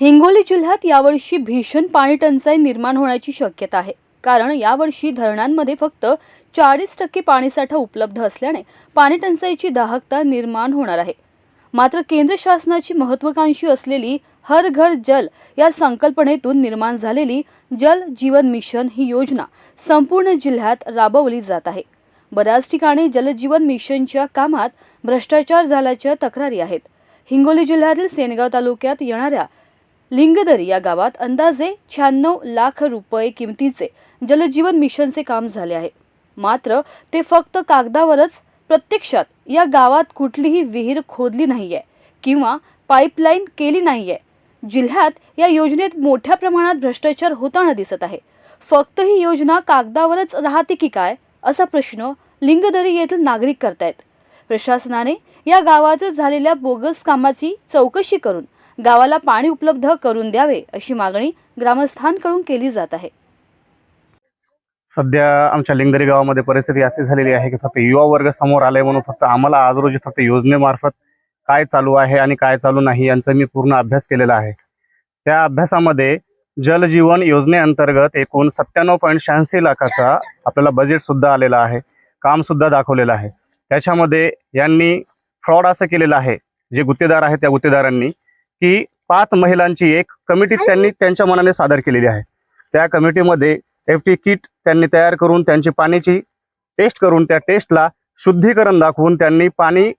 हिंगोली जिल्ह्यात यावर्षी भीषण पाणी टंचाई निर्माण होण्याची शक्यता आहे. कारण यावर्षी धरणांमध्ये फक्त चाळीस टक्के पाणीसाठा उपलब्ध असल्याने पाणी टंचाईची दाहकता निर्माण होणार आहे. मात्र केंद्र शासनाची महत्वाकांक्षी असलेली हर घर जल या संकल्पनेतून निर्माण झालेली जल जीवन मिशन ही योजना संपूर्ण जिल्ह्यात राबवली जात आहे. बऱ्याच ठिकाणी जलजीवन मिशनच्या कामात भ्रष्टाचार झाल्याच्या तक्रारी आहेत. हिंगोली जिल्ह्यातील सेनगाव तालुक्यात येणाऱ्या लिंगदरी या गावात अंदाजे शहाण्णव लाख रुपये किमतीचे जलजीवन मिशनचे काम झाले आहे. मात्र ते फक्त कागदावरच प्रत्यक्षात या गावात कुठलीही विहीर खोदली नाहीये किंवा पाईपलाईन केली नाहीये. जिल्ह्यात या योजनेत मोठ्या प्रमाणात भ्रष्टाचार होताना दिसत आहे. फक्त ही योजना कागदावरच राहते की काय असा प्रश्न लिंगदरी येथील नागरिक करतायत. प्रशासनाने या गावातील झालेल्या बोगस कामाची चौकशी करून गावाला पाणी उपलब्ध करून द्यावे अशी मागणी ग्रामस्थांकडून केली जात आहे. सध्या आमच्या लिंगदरी गावामध्ये परिस्थिती अशी झालेली आहे की फक्त युवा वर्ग समोर आलाय म्हणून फक्त आम्हाला आज रोजी फक्त योजनेमार्फत काय चालू आहे आणि काय चालू नाही यांचा मी पूर्ण अभ्यास केलेला आहे. त्या अभ्यासामध्ये जलजीवन योजनेअंतर्गत एकूण सत्त्याण्णव पॉईंट शहाऐंशी लाखाचा आपल्याला बजेट सुद्धा आलेला आहे. काम सुद्धा दाखवलेलं आहे. त्याच्यामध्ये यांनी फ्रॉड असं केलेलं आहे. जे गुत्तेदार आहेत त्या गुत्तेदारांनी की पाच महिलांची एक कमिटी त्यांनी त्यांच्या मनाने सादर केलेली आहे. त्या कमिटीमध्ये एफ टी किट त्यांनी तयार करून त्यांची पाण्याची टेस्ट करून त्या टेस्टला शुद्धीकरण दाखवून त्यांनी पाणी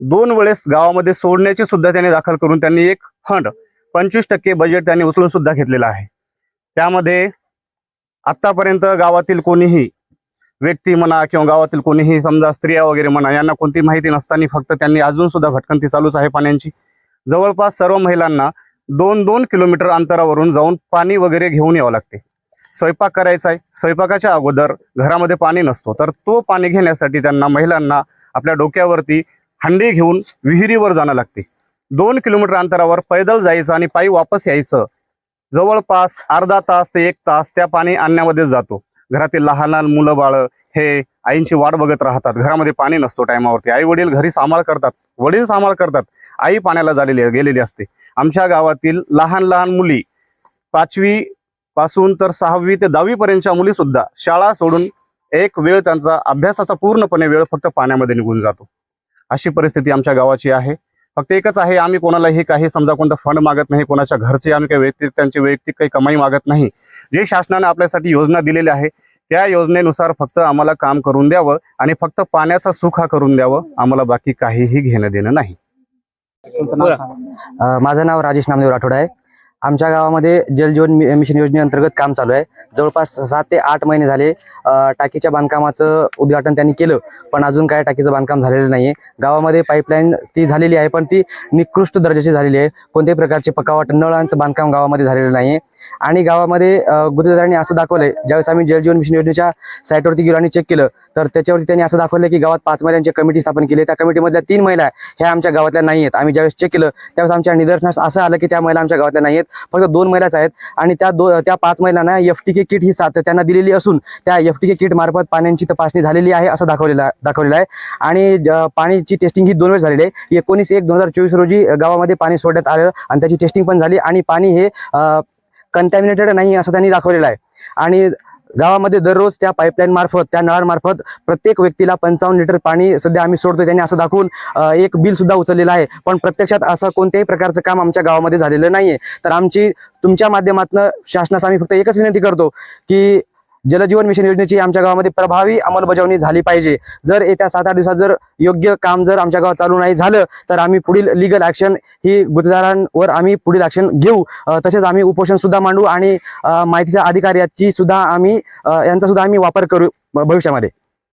दोन वेळेस गावामध्ये सोडण्याची सुद्धा त्यांनी दाखल करून त्यांनी एक फंड पंचवीस टक्के बजेट त्यांनी उचलून सुद्धा घेतलेलं आहे. त्यामध्ये आतापर्यंत गावातील कोणीही व्यक्ती म्हणा किंवा गावातील कोणीही समजा स्त्रिया वगैरे म्हणा यांना कोणती माहिती नसताना फक्त त्यांनी अजून सुद्धा भटकंती चालूच आहे पाण्याची. जवळपास सर्व महिलांना दोन दोन किलोमीटर अंतरावरून जाऊन पाणी वगैरे घेऊन यावं लागते. स्वयंपाक करायचा आहे. स्वयंपाकाच्या अगोदर घरामध्ये पाणी नसतो. तर तो पाणी घेण्यासाठी त्यांना महिलांना आपल्या डोक्यावरती हंडी घेऊन विहिरीवर जाणं लागते. दोन किलोमीटर अंतरावर पैदल जायचं आणि पायी वापस यायचं. जवळपास अर्धा तास ते एक तास त्या पाणी आणण्यामध्ये जातो. घरातील लहान लहान मुलं बाळं हे आईंची वाट बघत राहतात. घरामध्ये पाणी नसतो टायमावरती. आई वडील घरी सांभाळ करतात. वडील सांभाळ करतात. आई पाण्याला झालेली गेलेली असते. आमच्या गावातील लहान लहान मुली पाचवी पासून तर सहावी ते दहावीपर्यंतच्या मुलीसुद्धा मुली सुद्धा शाळा सोडून एक वेळ त्यांचा अभ्यासाचा पूर्णपणे वेळ फक्त पाण्यामध्ये निघून जातो. अशी परिस्थिती आमच्या गावाची आहे. फक्त एकच आहे आम्ही कोणालाही काही समजा कोणता फंड मागत नाही कोणाच्या घरचे आम्ही काही वैयक्तिक त्यांची वैयक्तिक काही कमाई मागत नाही. जे शासनाने आपल्यासाठी योजना दिलेली आहे त्या योजनेनुसार फक्त आम्हाला काम करून द्यावं आणि फक्त पाण्याचा सुखा करून द्यावं आम्हाला बाकी काहीही घेणं देणं नाही. माझं नाव राजेश नामदेव राठोड आहे. आमच्या गावामध्ये जलजीवन मि- मिशन योजनेअंतर्गत काम चालू आहे. जवळपास सात ते आठ महिने झाले टाकीच्या बांधकामाचं उद्घाटन त्यांनी केलं पण अजून काय टाकीचं बांधकाम झालेलं नाहीये. गावामध्ये पाईपलाईन ती झालेली आहे पण ती निकृष्ट दर्जाची झालेली आहे. कोणत्याही प्रकारचे पकावट नळांचं बांधकाम गावामध्ये झालेलं नाहीये. आणि गावामध्ये अ, असं दाखवलंय. ज्यावेळेस आम्ही जलजीवन मिशन योजनेच्या साईटवरती गेलो आणि चेक केलं तर त्याच्यावरती त्यांनी असं दाखवलं की गावात पाच महिलांची कमिटी स्थापन केली त्या कमिटीमधल्या तीन महिला ह्या आमच्या गावातल्या नाही आहेत. आम्ही ज्यावेळेस चेक केलं त्यावेळेस आमच्या निदर्शनास असं आलं की त्या महिला आमच्या गावातल्या नाही आहेत. फक्त दोन महिलाच आहेत. आणि त्या दो त्या पाच महिलांना एफ टी के किट ही सात त्यांना दिलेली असून त्या एफ टी के किट मार्फत पाण्याची तपासणी झालेली आहे असं दाखवलेलं दाखवलेलं आहे. आणि ज- पाण्याची टेस्टिंग ही दोन वेळेस झालेली आहे. एकोणीस एक दोन हजार चोवीस रोजी गावामध्ये पाणी सोडण्यात आलं आणि त्याची टेस्टिंग पण झाली. आणि पाणी हे कंटॅमिनेटेड नाही असं त्यांनी दाखवलेलं आहे. आणि गावामध्ये दररोज त्या पाईपलाईन मार्फत त्या नळांमार्फत प्रत्येक व्यक्तीला पंचावन्न लिटर पाणी सध्या आम्ही सोडतोय. त्यांनी असं दाखवून एक बिल सुद्धा उचललेलं आहे. पण प्रत्यक्षात असं कोणत्याही प्रकारचं काम आमच्या गावामध्ये झालेलं नाहीये. तर आमची तुमच्या माध्यमातून शासनास आम्ही फक्त एकच विनंती करतो की जलजीवन मिशन योजनेची आमच्या गावामध्ये प्रभावी अंमलबजावणी झाली पाहिजे. जर येत्या सात आठ दिवसात जर योग्य काम जर आमच्या गावात चालू नाही झालं तर आम्ही पुढील लिगल ऍक्शन ही गुन्हेदारांवर आम्ही पुढील ऍक्शन घेऊ. तसेच आम्ही उपोषण सुद्धा मांडू आणि माहितीच्या अधिकाऱ्याची सुद्धा आम्ही यांचा सुद्धा आम्ही वापर करू भविष्यामध्ये.